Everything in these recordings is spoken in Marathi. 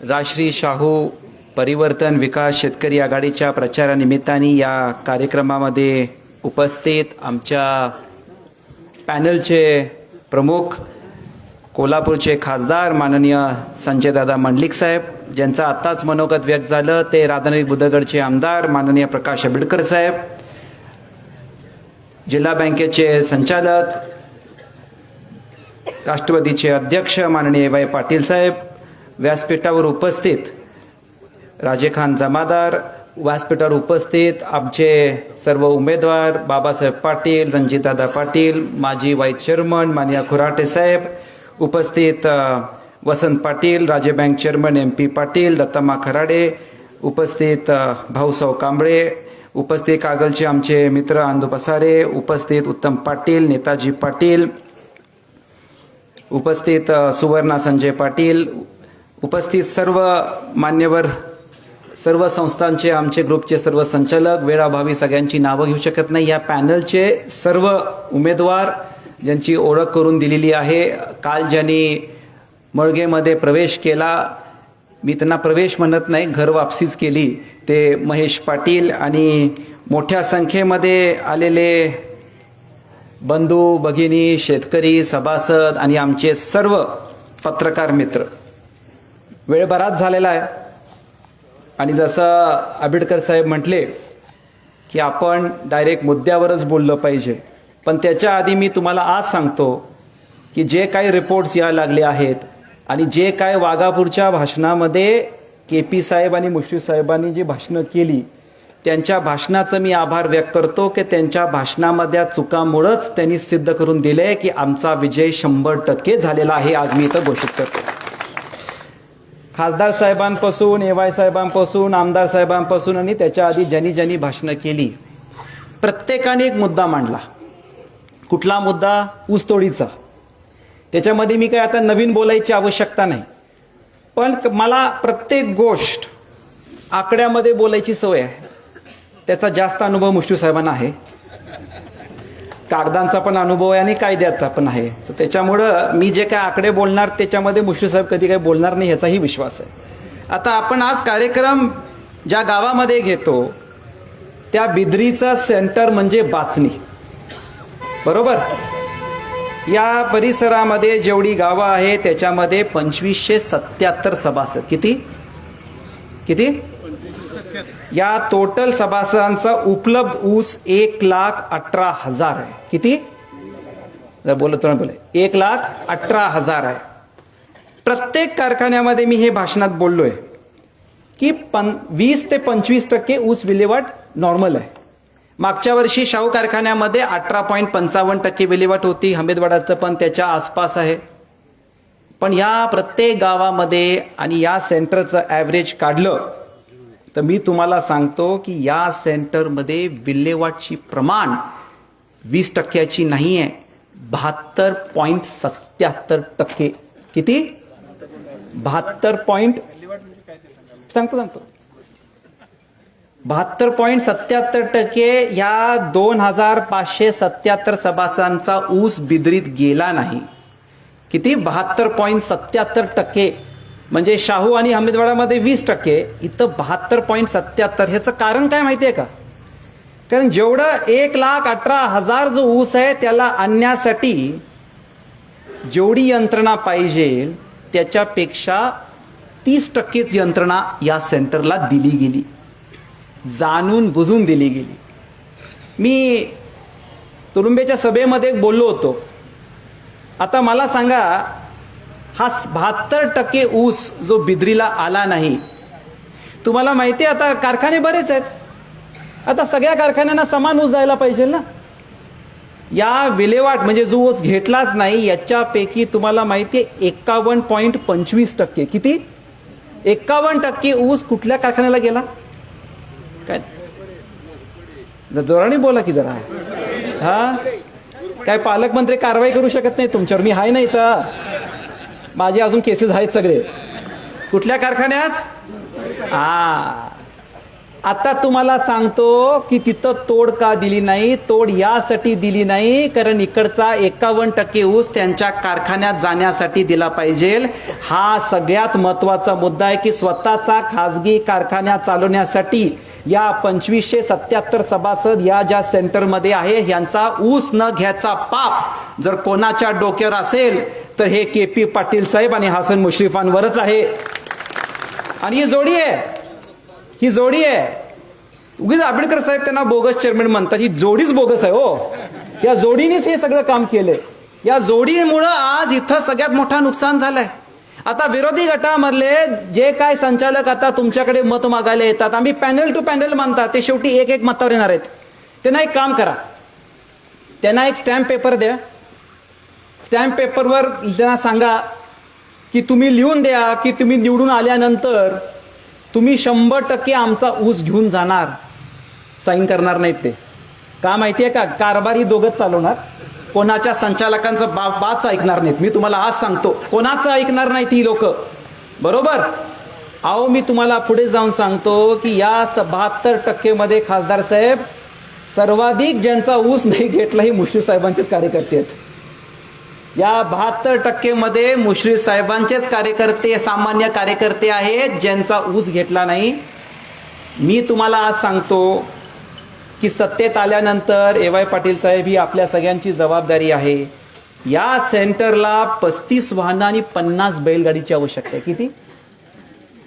राजश्री शाहू परिवर्तन विकास शेतकरी आघाडीच्या प्रचारानिमित्ताने या कार्यक्रमामध्ये उपस्थित आमच्या पॅनलचे प्रमुख कोल्हापूरचे खासदार माननीय संजयदादा मंडलिक साहेब ज्यांचं आत्ताच मनोगत व्यक्त झालं ते राधानगरी बुधगडचे आमदार माननीय प्रकाश आंबेडकर साहेब जिल्हा बँकेचे संचालक राष्ट्रवादीचे अध्यक्ष माननीय वाय पाटील साहेब व्यासपीठावर उपस्थित राजे खान जमादार व्यासपीठावर उपस्थित आमचे सर्व उमेदवार बाबासाहेब पाटील रणजितदादा पाटील माजी व्हाईस चेअरमन मानिया खुराटे साहेब उपस्थित वसंत पाटील राज्य bank chairman M P Patil Dattamma Kharade उपस्थित अ, भाऊसाव कांबळे उपस्थित कागलचे आमचे मित्र आंदू पसारे उपस्थित उत्तम पाटील नेताजी पाटील उपस्थित सुवर्णा संजय पाटील उपस्थित सर्व मान्यवर सर्व संस्थांचे आमचे ग्रुपचे सर्व संचालक वेळाभावी सगळ्यांची नावं घेऊ शकत नाही. या पॅनलचे सर्व उमेदवार ज्यांची ओळख करून दिलेली आहे काल ज्यांनी मळगेमध्ये प्रवेश केला मी त्यांना प्रवेश म्हणत नाही घर वापसीच केली ते महेश पाटील आणि मोठ्या संख्येमध्ये आलेले बंधू भगिनी शेतकरी सभासद आणि आमचे सर्व पत्रकार मित्र. वेळ बराच झालेला आहे. आणि जसं आंबेडकर साहेब म्हटले की आपण डायरेक्ट मुद्द्यावरच बोललं पाहिजे. पण त्याच्या आधी मी तुम्हाला आज सांगतो की जे काही रिपोर्ट्स या लागले आहेत आणि जे काय वाघापूरच्या भाषणामध्ये के पी साहेब आणि मुश्रीफ साहेबांनी जी भाषणं केली त्यांच्या भाषणाचं मी आभार व्यक्त करतो की त्यांच्या भाषणामधल्या चुकामुळंच त्यांनी सिद्ध करून दिले की आमचा विजय शंभर टक्के झालेला आहे. आज मी इथं घोषित करतो. खासदार साहेबांपासून एवाय साहेबांपासून आमदार साहेबांपासून आणि त्याच्या आधी ज्यांनी ज्यांनी भाषणं केली प्रत्येकाने एक मुद्दा मांडला. कुठला मुद्दा? ऊसतोडीचा त्याच्यामध्ये मी काय आता नवीन बोलायची आवश्यकता नाही. पण मला प्रत्येक गोष्ट आकड्यामध्ये बोलायची सवय आहे. त्याचा जास्त अनुभव मुष्टू साहेबांना आहे. कागदांचा पण अनुभव आहे आणि कायद्याचा पण आहे. तर त्याच्यामुळं मी जे काय आकडे बोलणार त्याच्यामध्ये मुश्री साहेब कधी काही बोलणार नाही ह्याचाही विश्वास आहे. आता आपण आज कार्यक्रम ज्या गावामध्ये घेतो त्या बिद्रीचं सेंटर म्हणजे बाचणी. बरोबर? या परिसरामध्ये जेवढी गावं आहे त्याच्यामध्ये पंचवीसशे सत्याहत्तर सभासद. किती? किती? या टोटल सभासदांचा उपलब्ध ऊस एक लाख अठरा हजार आहे. किती? बोलत तर बोले. एक लाख अठरा हजार आहे. प्रत्येक कारखान्यामध्ये मी हे भाषणात बोललोय की पन वीस ते पंचवीस टक्के ऊस विल्हेवाट नॉर्मल आहे. मागच्या वर्षी शाहू कारखान्यामध्ये अठरा पॉईंट पंचावन्न टक्के विल्हेवाट होती हमेदवाडाचं पण त्याच्या आसपास आहे. पण या प्रत्येक गावामध्ये आणि या सेंटरचं ॲव्हरेज काढलं तर मी तुम्हाला सांगतो की या सेंटरमध्ये विल्हेवाटची प्रमाण वीस टक्क्याची नाही आहे बहात्तर पॉईंट सत्याहत्तर टक्के. किती? बहात्तर पॉईंट सांगतो सांगतो. बहात्तर पॉईंट सत्याहत्तर टक्के या दोन हजार पाचशे सत्याहत्तर सभासदांचा ऊस बिद्रीत गेला नाही. किती? बहात्तर पॉईंट सत्याहत्तर टक्के. म्हणजे शाहू आणि हमीदवाडामध्ये वीस टक्के इथं बहात्तर पॉईंट सत्याहत्तर. ह्याचं कारण काय माहितीये का? कारण जेवढं एक लाख अठरा हजार जो ऊस आहे त्याला आणण्यासाठी जेवढी यंत्रणा पाहिजे त्याच्यापेक्षा तीस टक्केच यंत्रणा या सेंटरला दिली गेली. जाणून बुजून दिली गेली. मी तुरुंबेच्या सभेमध्ये बोललो होतो. आता मला सांगा हा बहात्तर टक्के ऊस जो बिद्रीला आला नाही. तुम्हाला माहिती आहे आता कारखाने बरेच आहेत. आता सगळ्या कारखान्यांना समान ऊस जायला पाहिजे ना? या विल्हेवाट म्हणजे जो ऊस घेतलाच नाही याच्यापैकी तुम्हाला माहिती आहे एकावन्न पॉईंट पंचवीस टक्के. किती? एकावन्न टक्के ऊस कुठल्या कारखान्याला गेला? काय? जोराने बोला की जरा. हा? काय पालकमंत्री कारवाई करू शकत नाही तुमच्यावर? मी आहे नाही तर माझे अजून केसेस आहेत सगळे. कुठल्या कारखान्यात? हा. आता तुम्हाला सांगतो की तिथं तोड का दिली नाही तोड यासाठी दिली नाही कारण इकडचा एकावन्न टक्के ऊस त्यांच्या कारखान्यात जाण्यासाठी दिला पाहिजे. हा सगळ्यात महत्त्वाचा मुद्दा आहे की स्वतःचा खासगी कारखाना चालवण्यासाठी या पंचवीसशे सत्याहत्तर सभासद या ज्या सेंटरमध्ये आहे यांचा ऊस न घ्यायचा पाप जर कोणाच्या डोक्यावर असेल तर हे के पी पाटील साहेब आणि हसन मुश्रीफांवरच आहे. आणि ही जोडी आहे. ही जोडी आहे. उगीच आंबेडकर साहेब त्यांना बोगस चेअरमॅन म्हणतात. ही जोडीच बोगस आहे हो. या जोडीनेच हे सगळं काम केलंय. या जोडीमुळं आज इथं सगळ्यात मोठा नुकसान झालंय. आता विरोधी गटामधले जे काय संचालक आता तुमच्याकडे मत मागायला येतात आम्ही पॅनल टू पॅनल मानतात. ते शेवटी एक एक मतावर येणार आहेत. त्यांना एक काम करा. त्यांना एक स्टॅम्प पेपर द्या. स्टॅम्प पेपरवर त्यांना सांगा की तुम्ही लिहून द्या की तुम्ही निवडून आल्यानंतर तुम्ही शंभर टक्के आमचा ऊस घेऊन जाणार. साईन करणार नाहीत ते. का माहिती आहे का? कारभारी दोघंच चालवणार. कोणाच्या संचालकांचं बा बाच ऐकणार नाहीत. मी तुम्हाला आज सांगतो. कोणाचं ऐकणार नाहीत ही लोक. बरोबर? अहो मी तुम्हाला पुढे जाऊन सांगतो की या बहात्तर टक्केमध्ये खासदार साहेब सर्वाधिक ज्यांचा ऊस नाही घेतला ही मुश्रीफ साहेबांचेच कार्यकर्ते आहेत. या बहात्तर टक्के मध्ये मुश्रीफ साहेबांचेच कार्यकर्ते सामान्य कार्यकर्ते आहेत ज्यांचा ऊस घेतला नाही. मी तुम्हाला आज सांगतो की सत्तेत आल्यानंतर ए वाय पाटील साहेब ही आपल्या सगळ्यांची जबाबदारी आहे. या सेंटरला पस्तीस वाहनं आणि पन्नास बैलगाडीची आवश्यकता आहे. किती?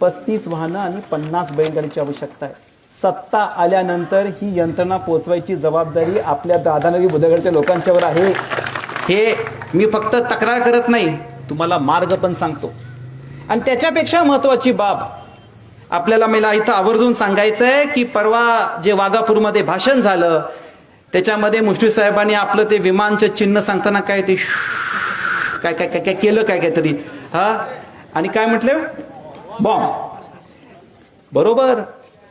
पस्तीस वाहनं आणि पन्नास बैलगाडीची आवश्यकता आहे. सत्ता आल्यानंतर ही यंत्रणा पोचवायची जबाबदारी आपल्या दादानगरी बुधगडच्या लोकांच्यावर आहे. हे मी फक्त तक्रार करत नाही. तुम्हाला मार्ग पण सांगतो. आणि त्याच्यापेक्षा महत्वाची बाब आपल्याला मला इथं आवर्जून सांगायचं आहे की परवा जे वाघापूरमध्ये भाषण झालं त्याच्यामध्ये मुश्री साहेबांनी आपलं ते विमानचं चिन्ह सांगताना काय ते काय काय काय काय केलं काय काहीतरी? हा? आणि काय म्हटलं? बॉम्ब. बरोबर.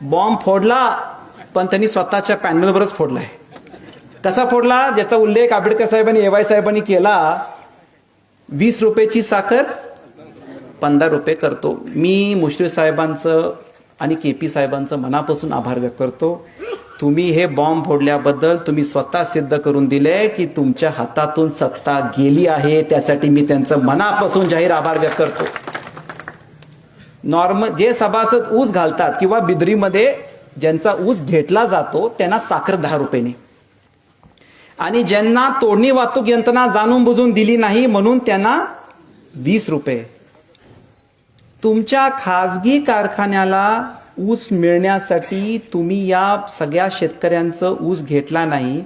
बॉम्ब फोडला पण त्यांनी स्वतःच्या पॅनलवरच फोडलाय. कसा फोडला? ज्याचा उल्लेख आंबेडकर साहेबांनी एवाय साहेबांनी केला वीस रुपयाची साखर पंधरा रुपये करतो. मी मुश्रीफ साहेबांचं आणि के पी साहेबांचं मनापासून आभार व्यक्त करतो. तुम्ही हे बॉम्ब फोडल्याबद्दल तुम्ही स्वतः सिद्ध करून दिले की तुमच्या हातातून सत्ता गेली आहे. त्यासाठी मी त्यांचं मनापासून जाहीर आभार व्यक्त करतो. नॉर्मल जे सभासद ऊस घालतात किंवा बिद्रीमध्ये ज्यांचा ऊस घेतला जातो त्यांना साखर दहा रुपयाने. आणि ज्यांना तोडणी वाहतूक यंत्रणा जाणून बुजून दिली नाही म्हणून त्यांना वीस रुपये. तुमच्या खाजगी कारखान्याला ऊस मिळण्यासाठी तुम्ही या सगळ्या शेतकऱ्यांचं ऊस घेतला नाही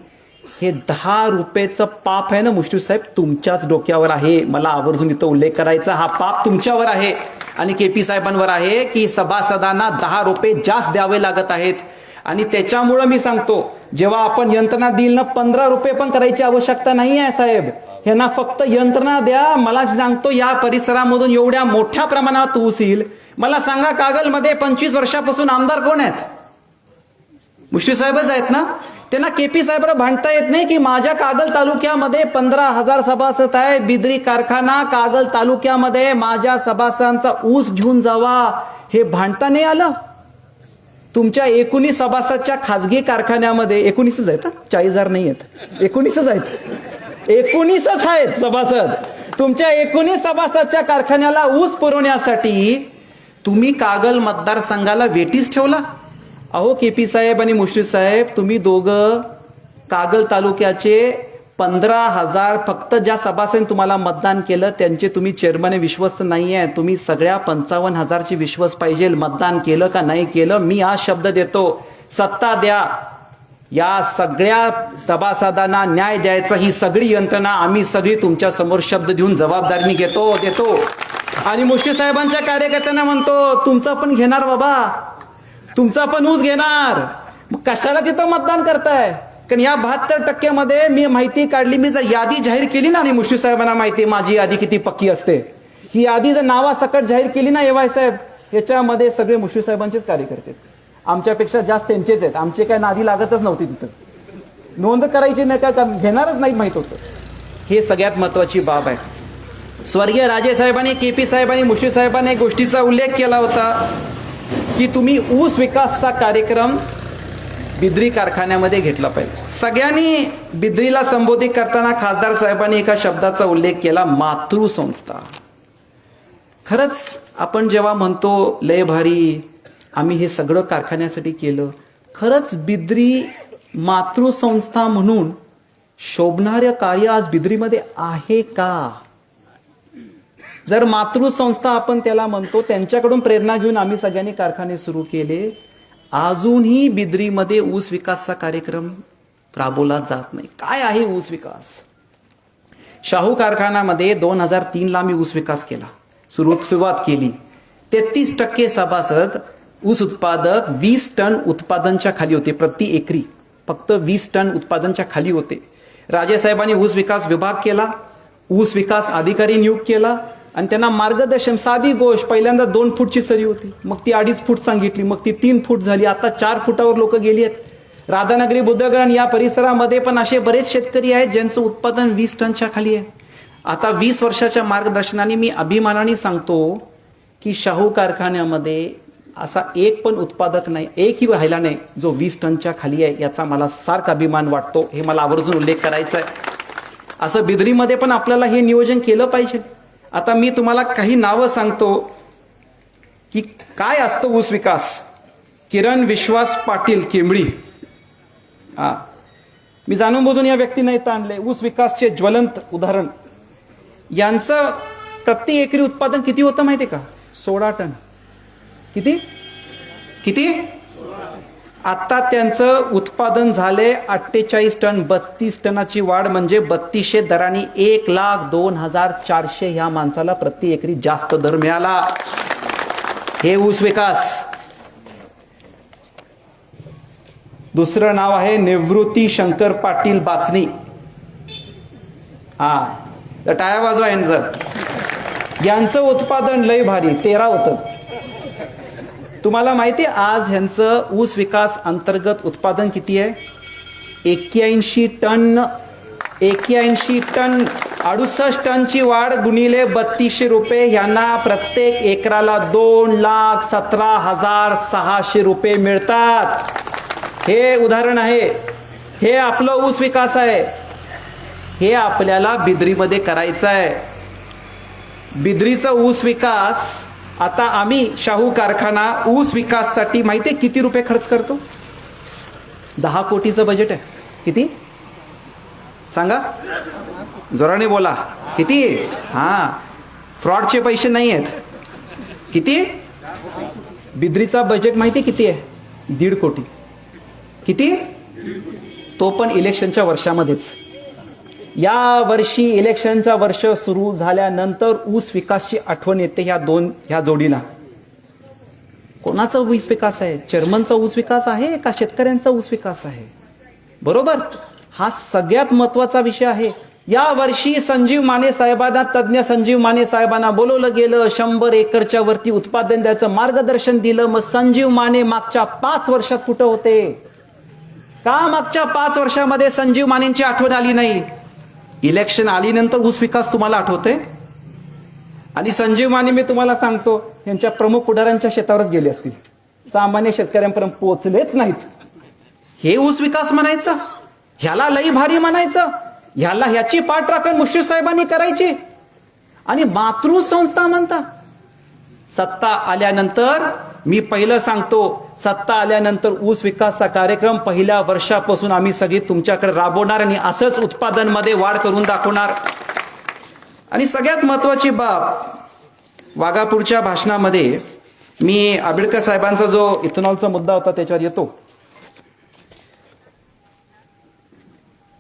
हे दहा रुपयेचं पाप आहे ना मुश्रीफ साहेब? तुमच्याच डोक्यावर आहे. मला आवर्जून इथं उल्लेख करायचा हा पाप तुमच्यावर आहे. आणि के पी साहेबांवर आहे की सभासदांना दहा रुपये जास्त द्यावे लागत आहेत. आणि त्याच्यामुळं मी सांगतो जेव्हा आपण यंत्रणा देईल ना पंधरा रुपये पण करायची आवश्यकता नाही आहे साहेब. ह्यांना फक्त यंत्रणा द्या. मला सांगतो या परिसरामधून एवढ्या मोठ्या प्रमाणात ऊस येईल मला सांगा कागलमध्ये पंचवीस वर्षापासून आमदार कोण आहेत? मुश्री साहेबच आहेत ना? त्यांना केपी साहेबला भांडता येत नाही की माझ्या कागल तालुक्यामध्ये पंधरा हजार सभासद आहे. बिद्री कारखाना कागल तालुक्यामध्ये माझ्या सभासदांचा ऊस घेऊन जावा. हे भांडता नाही आलं? तुमच्या एकोणीस सभासदच्या खाजगी कारखान्यामध्ये एकोणीसच आहेत चाळीस हजार नाही आहेत. एकोणीसच आहेत. एकोणीसच आहेत सभासद. तुमच्या एकोणीस सभासदच्या कारखान्याला ऊस पुरवण्यासाठी तुम्ही कागल मतदारसंघाला वेटीस ठेवला. अहो के पी साहेब आणि मुश्रीफ साहेब तुम्ही दोघं कागल तालुक्याचे पंधरा हजार फक्त ज्या सभासदांनी तुम्हाला मतदान केलं त्यांचे तुम्ही चेअरमन विश्वस्त नाही आहे तुम्ही सगळ्या पंचावन्न हजारची विश्वास पाहिजे. मतदान केलं का नाही केलं मी हा शब्द देतो. सत्ता द्या. या सगळ्या सभासदांना न्याय द्यायचा ही सगळी यंत्रणा आम्ही सगळी तुमच्यासमोर शब्द देऊन जबाबदारीने घेतो देतो. आणि मुश्री साहेबांच्या कार्यकर्त्यांना म्हणतो तुमचं पण घेणार बाबा. तुमचा पण ऊस घेणार. मग कशाला तिथं मतदान करताय? कारण या बहात्तर टक्क्यामध्ये मी माहिती काढली मी जर यादी जाहीर केली ना आणि मुश्रीफ साहेबांना माहिती माझी यादी किती पक्की असते. ही यादी जर नावासकट जाहीर केली ना एवाय साहेब याच्यामध्ये सगळे मुश्रीफ साहेबांचेच कार्यकर्ते आहेत. आमच्यापेक्षा जास्त त्यांचेच आहेत. आमचे काय नादी लागतच नव्हती तिथं. नोंद करायची नाही का घेणारच नाही माहीत होतं. हे सगळ्यात महत्वाची बाब आहे. स्वर्गीय राजे साहेबांनी के पी साहेबांनी मुश्रीफ साहेबांनी गोष्टीचा उल्लेख केला होता की तुम्ही ऊस विकासचा कार्यक्रम बिद्री कारखान्यामध्ये घेतला पाहिजे. सगळ्यांनी बिद्रीला संबोधित करताना खासदार साहेबांनी एका शब्दाचा उल्लेख केला मातृसंस्था. खरंच आपण जेव्हा म्हणतो लय भारी आम्ही हे सगळं कारखान्यासाठी केलं खरंच बिद्री मातृसंस्था म्हणून शोभणारं कार्य आज बिद्रीमध्ये आहे का? जर मातृसंस्था आपण त्याला म्हणतो त्यांच्याकडून प्रेरणा घेऊन आम्ही सगळ्यांनी कारखाने सुरू केले अजूनही बिद्रीमध्ये ऊस विकासचा कार्यक्रम राबवला जात नाही. काय आहे ऊस विकास? शाहू कारखान्यामध्ये दोन हजार तीनला मी ऊस विकास केला. सुरू सुरुवात केली. तेहतीस टक्के सभासद ऊस उत्पादक वीस टन उत्पादनच्या खाली होते प्रति एकरी. फक्त वीस टन उत्पादनच्या खाली होते. राजेसाहेबांनी ऊस विकास विभाग केला. ऊस विकास अधिकारी नियुक्त केला. आणि त्यांना मार्गदर्शन साधी गोष्ट पहिल्यांदा दोन फूटची सरी होती. मग ती अडीच फूट सांगितली मग ती तीन फूट झाली. आता चार फुटावर लोक गेली आहेत. राधानगरी बुद्धगण या परिसरामध्ये पण असे बरेच शेतकरी आहेत ज्यांचं उत्पादन वीस टनच्या खाली आहे. आता वीस वर्षाच्या मार्गदर्शनाने मी अभिमानाने सांगतो की शाहू कारखान्यामध्ये असा एक पण उत्पादक नाही एकही राहिला नाही जो वीस टनच्या खाली आहे याचा मला सारखा अभिमान वाटतो. हे मला आवर्जून उल्लेख करायचा आहे. असं बिदरीमध्ये पण आपल्याला हे नियोजन केलं पाहिजे. आता मी तुम्हाला काही नावं सांगतो की काय असतं ऊस विकास? किरण विश्वास पाटील केंबळी. हा. मी जाणून बोजून या व्यक्तीने इथं आणले ऊस विकासचे ज्वलंत उदाहरण. यांचं प्रति एकरी उत्पादन किती होतं माहिती का? सोळा टन. किती? किती? आता त्यांचं उत्पादन झाले अठ्ठेचाळीस टन बत्तीस टनाची वाढ म्हणजे बत्तीसशे दराने एक लाख दोन हजार चारशे ह्या माणसाला प्रति एकरी जास्त दर मिळाला. हे ऊस विकास. दुसरं नाव आहे निवृत्ती शंकर पाटील बाचणी हा तर टाया बाजू यांचं. यांचं उत्पादन लय भारी तेरा होतं. तुम्हाला माहिती आहे आज ह्यांचं ऊस विकास अंतर्गत उत्पादन किती आहे? एक्क्याऐंशी टन एक्क्याऐंशी टन अडुसष्ट टनची वाढ गुणिले बत्तीसशे रुपये. यांना प्रत्येक एकराला दोन लाख सतरा हजार सहाशे रुपये मिळतात. हे उदाहरण आहे. हे आपलं ऊस विकास आहे. हे आपल्याला बिद्रीमध्ये करायचं आहे. बिद्रीचा ऊस विकास आता आम्ही शाहू कारखाना ऊस विकाससाठी माहिती आहे किती रुपये खर्च करतो? दहा कोटीचं बजेट आहे. किती? सांगा. जोराने बोला. किती? हां. फ्रॉडचे पैसे नाही आहेत. किती? बिद्रीचा बजेट माहिती आहे किती आहे? दीड कोटी. किती? तो पण इलेक्शनच्या वर्षामध्येच. या वर्षी इलेक्शनचा वर्ष सुरू झाल्यानंतर ऊस विकासची आठवण येते ह्या दोन ह्या जोडीला. कोणाचा ऊस विकास आहे? चेअरमनचा ऊस विकास आहे का शेतकऱ्यांचा ऊस विकास आहे? बरोबर? हा सगळ्यात महत्त्वाचा विषय आहे. या वर्षी संजीव माने साहेबांना तज्ज्ञ संजीव माने साहेबांना बोलवलं गेलं शंभर एकरच्या वरती उत्पादन द्यायचं मार्गदर्शन दिलं. मग संजीव माने मागच्या पाच वर्षात कुठं होते? का मागच्या पाच वर्षामध्ये संजीव मानेंची आठवण आली नाही? इलेक्शन आलीनंतर ऊस विकास तुम्हाला आठवते आणि संजीव माने मी तुम्हाला सांगतो यांच्या प्रमुख पुढाऱ्यांच्या शेतावरच गेले असतील. सामान्य शेतकऱ्यांपर्यंत पोहोचलेच नाहीत. हे ऊस विकास म्हणायचं? ह्याला लई भारी म्हणायचं? ह्याला ह्याची पाठ राखण मुश्रीफ साहेबांनी करायची? आणि मातृसंस्था म्हणता. सत्ता आल्यानंतर मी पहिलं सांगतो सत्ता आल्यानंतर ऊस विकासचा कार्यक्रम पहिल्या वर्षापासून आम्ही सगळी तुमच्याकडे राबवणार आणि असंच उत्पादनमध्ये वाढ करून दाखवणार. आणि सगळ्यात महत्वाची बाब वाघापूरच्या भाषणामध्ये मी आंबेडकर साहेबांचा जो इथेनॉलचा मुद्दा होता त्याच्यावर येतो.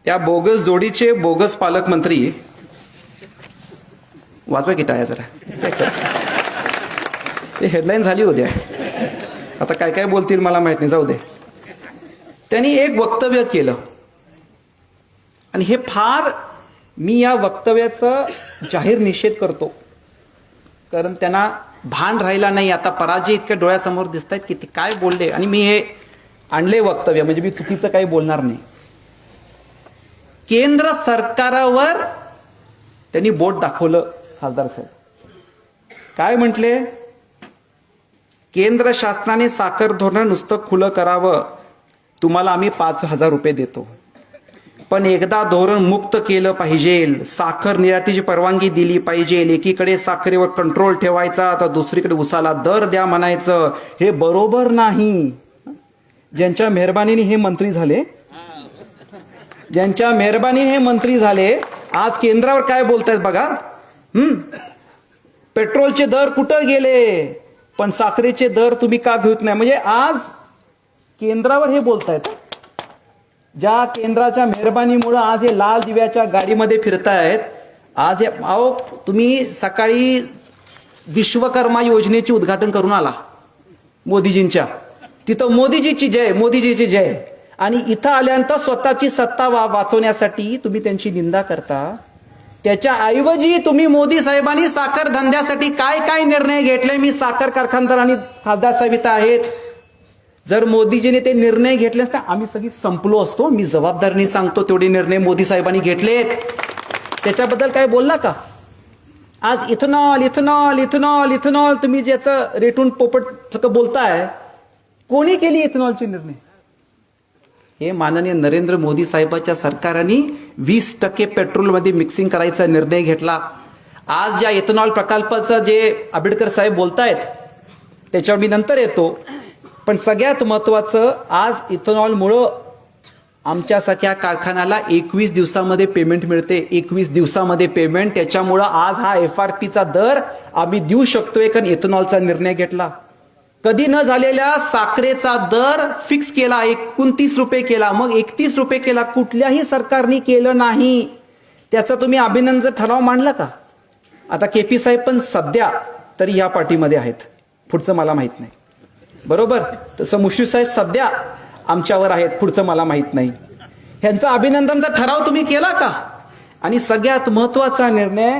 त्या बोगस जोडीचे बोगस पालकमंत्री वाजवा की टाळ्या जरा. ते हेडलाईन झाली होत्या आता काय काय बोलतील मला माहीत नाही. जाऊ दे. त्यांनी एक वक्तव्य केलं. आणि हे फार मी या वक्तव्याचा जाहीर निषेध करतो. कारण त्यांना भान राहिला नाही. आता पराजय इतक्या डोळ्यासमोर दिसत आहेत की ते काय बोलले. आणि मी हे आणले वक्तव्य. म्हणजे मी चुकीचं काही बोलणार नाही. केंद्र सरकारावर त्यांनी बोट दाखवलं खासदार साहेब. काय म्हटले? केंद्र शासनाने साखर धोरण नुसतं खुलं करावं. तुम्हाला आम्ही पाच हजार रुपये देतो. पण एकदा धोरण मुक्त केलं पाहिजे. साखर निर्यातीची परवानगी दिली पाहिजे. एकीकडे साखरेवर कंट्रोल ठेवायचा तर दुसरीकडे उसाला दर द्या म्हणायचं. हे बरोबर नाही. ज्यांच्या मेहरबानीने हे मंत्री झाले ज्यांच्या मेहरबानीने हे मंत्री झाले आज केंद्रावर काय बोलतायत बघा. हम्म पेट्रोलचे दर कुठं गेले? पण साखरेचे दर तुम्ही का घेत नाही? म्हणजे आज केंद्रावर हे बोलतायत. ज्या केंद्राच्या मेहरबानीमुळं आज हे लाल दिव्याच्या गाडीमध्ये फिरतायत आज हे अहो तुम्ही सकाळी विश्वकर्मा योजनेचे उद्घाटन करून आला मोदीजींच्या. तिथं मोदीजीची जय मोदीजीची जय. आणि इथं आल्यानंतर स्वतःची सत्ता वा वाचवण्यासाठी तुम्ही त्यांची निंदा करता. त्याच्या ऐवजी तुम्ही मोदी साहेबांनी साखर धंद्यासाठी काय काय निर्णय घेतले? मी साखर कारखानदार आणि खासदार साहेब इथं आहेत. जर मोदीजीने ते निर्णय घेतले असते आम्ही सगळी संपलो असतो. मी जबाबदारीने सांगतो तेवढे निर्णय मोदी साहेबांनी घेतलेत. त्याच्याबद्दल काय बोलला का? आज इथेनॉल इथेनॉल इथेनॉल इथेनॉल तुम्ही ज्याचं रेटून पोपट सगळं बोलताय कोणी केली इथेनॉलचे निर्णय? हे माननीय नरेंद्र मोदी साहेबाच्या सरकारने वीस टक्के पेट्रोलमध्ये मिक्सिंग करायचा निर्णय घेतला. आज ज्या इथेनॉल प्रकल्पाचं जे आंबेडकर साहेब बोलतायत त्याच्यावर मी नंतर येतो. पण सगळ्यात महत्वाचं आज इथेनॉलमुळं आमच्यासारख्या कारखान्याला एकवीस दिवसामध्ये पेमेंट मिळते. एकवीस दिवसामध्ये पेमेंट त्याच्यामुळं आज हा एफ आर पीचा दर आम्ही देऊ शकतोय कारण इथेनॉलचा निर्णय घेतला. कधी न झालेल्या साखरेचा दर फिक्स केला एकोणतीस रुपये केला मग एकतीस रुपये केला कुठल्याही सरकारने केलं नाही. त्याचा तुम्ही अभिनंदन ठराव मांडला का? आता के पी साहेब पण सध्या तरी या पार्टीमध्ये आहेत. पुढचं मला माहीत नाही. बरोबर? तसं मुश्रीफ साहेब सध्या आमच्यावर आहेत पुढचं मला माहीत नाही. ह्यांचा अभिनंदनचा ठराव तुम्ही केला का? आणि सगळ्यात महत्त्वाचा निर्णय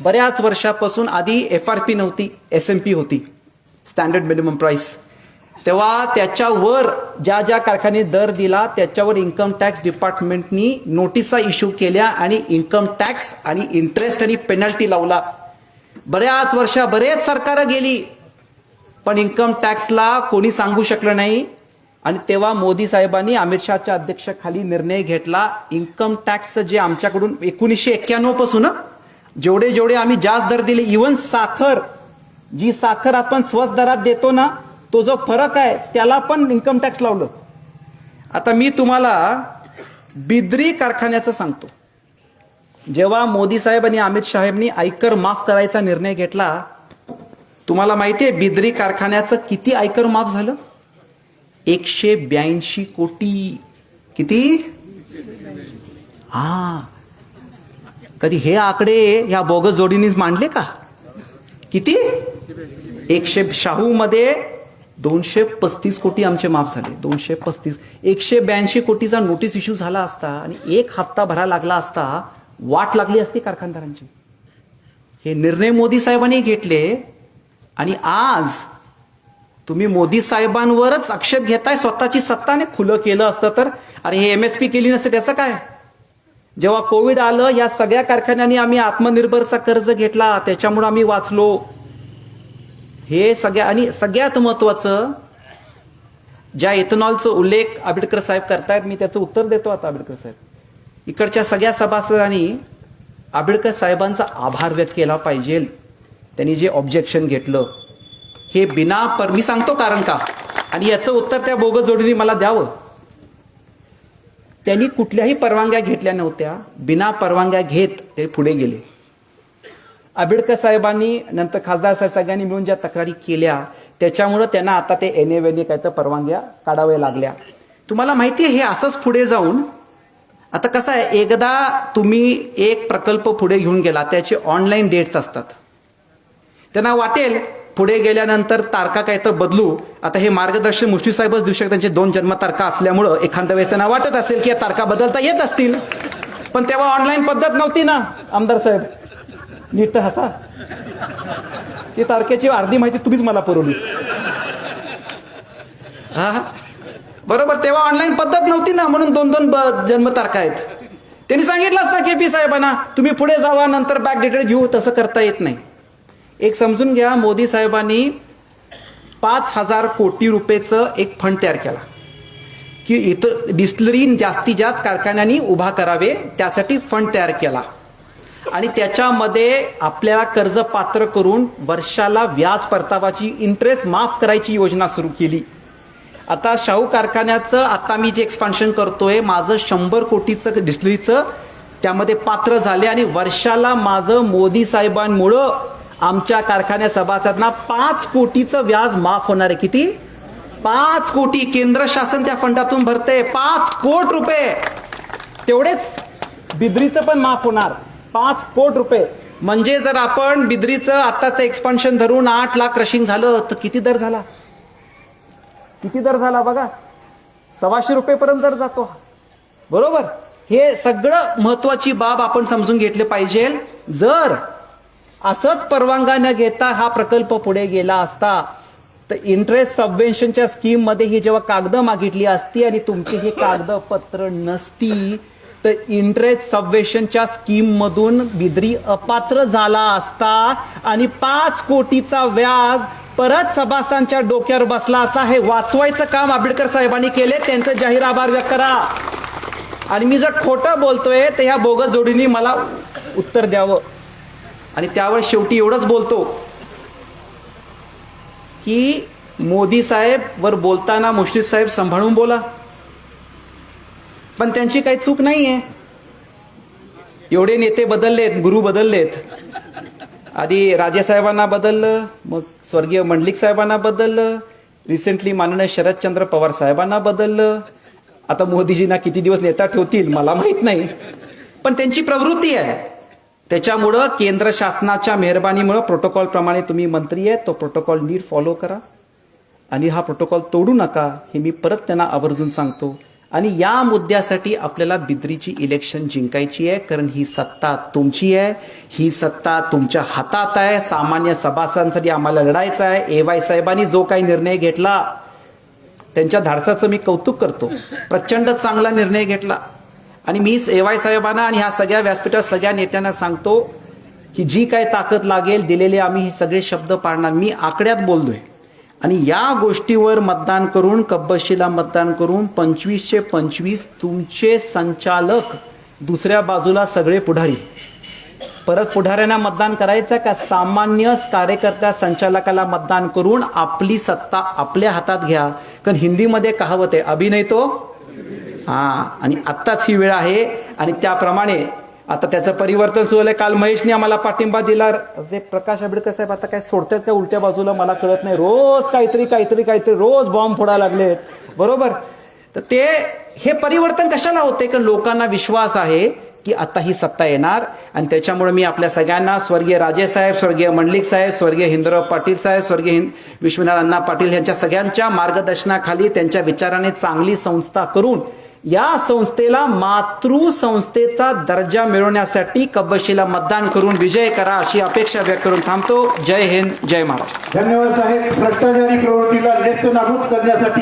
बऱ्याच वर्षापासून आधी एफ आर पी नव्हती एस एम पी होती. स्टँडर्ड मिनिमम प्राईस तेव्हा त्याच्यावर ज्या ज्या कारखाने दर दिला त्याच्यावर इन्कम टॅक्स डिपार्टमेंटनी नोटिसा इश्यू केल्या आणि इन्कम टॅक्स आणि इंटरेस्ट आणि पेनल्टी लावला. बऱ्याच वर्षा बरेच सरकारं गेली. पण इन्कम टॅक्सला कोणी सांगू शकलं नाही. आणि तेव्हा मोदी साहेबांनी अमित शहाच्या अध्यक्षाखाली निर्णय घेतला. इन्कम टॅक्स जे आमच्याकडून एकोणीसशे एक्क्याण्णवपासून जेवढे जेवढे आम्ही जास्त दर दिले इवन साखर जी साखर आपण स्वस्त दरात देतो ना तो जो फरक आहे त्याला पण इन्कम टॅक्स लावलं. आता मी तुम्हाला बिद्री कारखान्याचं सांगतो. जेव्हा मोदी साहेब आणि अमित साहेबांनी आयकर माफ करायचा निर्णय घेतला तुम्हाला माहितीये बिद्री कारखान्याचं किती आयकर माफ झालं? एकशे ब्याऐंशी कोटी. किती? हा. कधी हे आकडे या बोगस जोडीने मांडले का? किती? एकशे शाहूमध्ये दोनशे पस्तीस कोटी आमचे माफ झाले. दोनशे पस्तीस. एकशे ब्याऐंशी कोटीचा नोटीस इश्यू झाला असता आणि एक हप्ता भरा लागला असता वाट लागली असती कारखानदारांची. हे निर्णय मोदी साहेबांनी घेतले आणि आज तुम्ही मोदी साहेबांवरच आक्षेप घेताय स्वतःची सत्ताने खुलं केलं असतं तर? अरे हे एमएसपी केली नसते त्याचं काय? जेव्हा कोविड आलं या सगळ्या कारखान्यांनी आम्ही आत्मनिर्भरचा कर्ज घेतला त्याच्यामुळे आम्ही वाचलो. हे सगळ्या आणि सगळ्यात महत्वाचं ज्या इथेनॉलचं उल्लेख आंबेडकर साहेब करतायत मी त्याचं उत्तर देतो आता आंबेडकर साहेब. इकडच्या सगळ्या सभासदांनी आंबेडकर साहेबांचा आभार व्यक्त केला पाहिजे. त्यांनी जे ऑब्जेक्शन घेतलं हे बिना पर मी सांगतो कारण का? आणि याचं उत्तर त्या बोगस जोडीने मला द्यावं. त्यांनी कुठल्याही परवानग्या घेतल्या नव्हत्या. बिना परवानग्या घेत ते पुढे गेले. आंबेडकर साहेबांनी नंतर खासदार साहेब सगळ्यांनी मिळून ज्या तक्रारी केल्या त्याच्यामुळं त्यांना आता ते एन वेने काय तर परवानग्या काढाव्या लागल्या. तुम्हाला माहिती आहे हे असंच पुढे जाऊन आता कसं आहे एकदा तुम्ही एक प्रकल्प पुढे घेऊन गेला त्याचे ऑनलाईन डेट्स असतात. त्यांना वाटेल पुढे गेल्यानंतर तारखा काय तर बदलू. आता हे मार्गदर्शन मुष्टी साहेबच देऊ शकतात त्यांचे दोन जन्मतारखा असल्यामुळं एखाद्या वेळेस त्यांना वाटत असेल की या तारखा बदलता येत असतील. पण तेव्हा ऑनलाईन पद्धत नव्हती ना आमदार साहेब. नीट हसा. ती तारखेची अर्धी माहिती तुम्हीच मला पुरवली. हा? बरोबर तेव्हा ऑनलाईन पद्धत नव्हती ना म्हणून दोन दोन ब- जन्मतारखा आहेत. त्यांनी सांगितलंच ना के पी साहेबांना तुम्ही पुढे जावा नंतर बॅक डिटेल घेऊ तसं करता येत नाही. एक समजून घ्या मोदी साहेबांनी पाच हजार कोटी रुपयेचं एक फंड तयार केला. की इतर डिस्टलरी जास्तीत जास्त कारखान्यांनी उभा करावे त्यासाठी फंड तयार केला. आणि त्याच्यामध्ये आपल्याला कर्ज पात्र करून वर्षाला व्याज परतावाची इंटरेस्ट माफ करायची योजना सुरू केली. आता शाहू कारखान्याचं आता मी जे एक्सपान्शन करतोय माझं शंभर कोटीचं डिस्ट्रीचं त्यामध्ये पात्र झाले आणि वर्षाला माझं मोदी साहेबांमुळं आमच्या कारखान्या सभासदांना पाच कोटीचं व्याज माफ होणार आहे. किती? पाच कोटी. केंद्र शासन त्या फंडातून भरते पाच कोट रुपये. तेवढेच. बिद्रीचं पण माफ होणार. पाच कोट रुपये. म्हणजे जर आपण बिद्रीचं आत्ताचं एक्सपान्शन धरून आठ लाख क्रशिंग झालं तर किती दर झाला? किती दर झाला बघा? सव्वाशे रुपयेपर्यंत दर जातो बरोबर? हे सगळं महत्वाची बाब आपण समजून घेतले पाहिजे. जर असंच परवानगा न घेता हा प्रकल्प पुढे गेला असता तर इंटरेस्ट सबवेन्शनच्या स्कीममध्ये ही जेव्हा कागद मागितली असती आणि तुमची ही कागदपत्र नसती तर इंटरेस्ट सबवेशनच्या स्कीममधून बिद्री अपात्र झाला असता आणि पाच कोटीचा व्याज परत सभासदांच्या डोक्यावर बसला असता. हे वाचवायचं काम आंबेडकर साहेबांनी केले. त्यांचं जाहीर आभार व्यक्त करा. आणि मी जर खोटं बोलतोय तर ह्या बोगस जोडीने मला उत्तर द्यावं. आणि त्यावर शेवटी एवढंच बोलतो की मोदी साहेब वर बोलताना मुश्रीफ साहेब सांभाळून बोला. पण त्यांची काही चूक नाही आहे एवढे नेते बदललेत गुरु बदललेत. आधी राजेसाहेबांना बदललं मग स्वर्गीय मंडलिक साहेबांना बदललं रिसेंटली माननीय शरदचंद्र पवार साहेबांना बदललं. आता मोदीजींना किती दिवस नेता ठेवतील मला माहीत नाही. पण त्यांची प्रवृत्ती आहे. त्याच्यामुळं केंद्र शासनाच्या मेहरबानीमुळं प्रोटोकॉल प्रमाणे तुम्ही मंत्री आहे तो प्रोटोकॉल नीट फॉलो करा. आणि हा प्रोटोकॉल तोडू नका हे मी परत त्यांना आवर्जून सांगतो. आणि या मुद्द्यासाठी आपल्याला बिद्रीची इलेक्शन जिंकायची आहे कारण ही सत्ता तुमची आहे. ही सत्ता तुमच्या हातात आहे. सामान्य सभासदांसाठी आम्हाला लढायचं आहे. ए वाय साहेबांनी जो काही निर्णय घेतला त्यांच्या धाडसाचं मी कौतुक करतो. प्रचंड चांगला निर्णय घेतला. आणि मी ए वाय साहेबांना आणि ह्या सगळ्या व्यासपीठात सगळ्या नेत्यांना सांगतो की जी काय ताकद लागेल दिलेले आम्ही हे सगळे शब्द पाळणार. मी आकड्यात बोललोय आणि या गोष्टीवर मतदान करून कब्बशीला मतदान करून पंचवीसशे पंचवीस तुमचे संचालक दुसऱ्या बाजूला सगळे पुढारी. परत पुढाऱ्यांना मतदान करायचं का? सामान्य कार्यकर्त्या संचालकाला मतदान करून आपली सत्ता आपल्या हातात घ्या. कारण हिंदीमध्ये कहावत आहे अभिनय तो. हा आणि आत्ताच ही वेळ आहे. आणि त्याप्रमाणे आता त्याचं परिवर्तन सुरू झालंय. काल महेशने आम्हाला पाठिंबा दिला. जे प्रकाश आंबेडकर साहेब आता काय सोडतात का उलट्या बाजूला? मला कळत नाही. रोज काहीतरी काहीतरी काहीतरी रोज बॉम्ब फोडायला लागलेत बरोबर? तर ते हे परिवर्तन कशाला होते की लोकांना विश्वास आहे की आता ही सत्ता येणार? आणि त्याच्यामुळे मी आपल्या सगळ्यांना स्वर्गीय राजेसाहेब स्वर्गीय मंडलिक साहेब स्वर्गीय हिंदुराव पाटील साहेब स्वर्गीय हिंद विश्वनाथ अण्णा पाटील यांच्या सगळ्यांच्या मार्गदर्शनाखाली त्यांच्या विचाराने चांगली संस्था करून या संस्थेला मातृ संस्थेचा दर्जा मिळवण्यासाठी कब्बशीला मतदान करून विजय करा अशी अपेक्षा व्यक्त करून थांबतो. जय हिंद जय महाराष्ट्र. धन्यवाद साहेब. भ्रष्टाचारी प्रवृत्तीला नेस्तनाबूत करण्यासाठी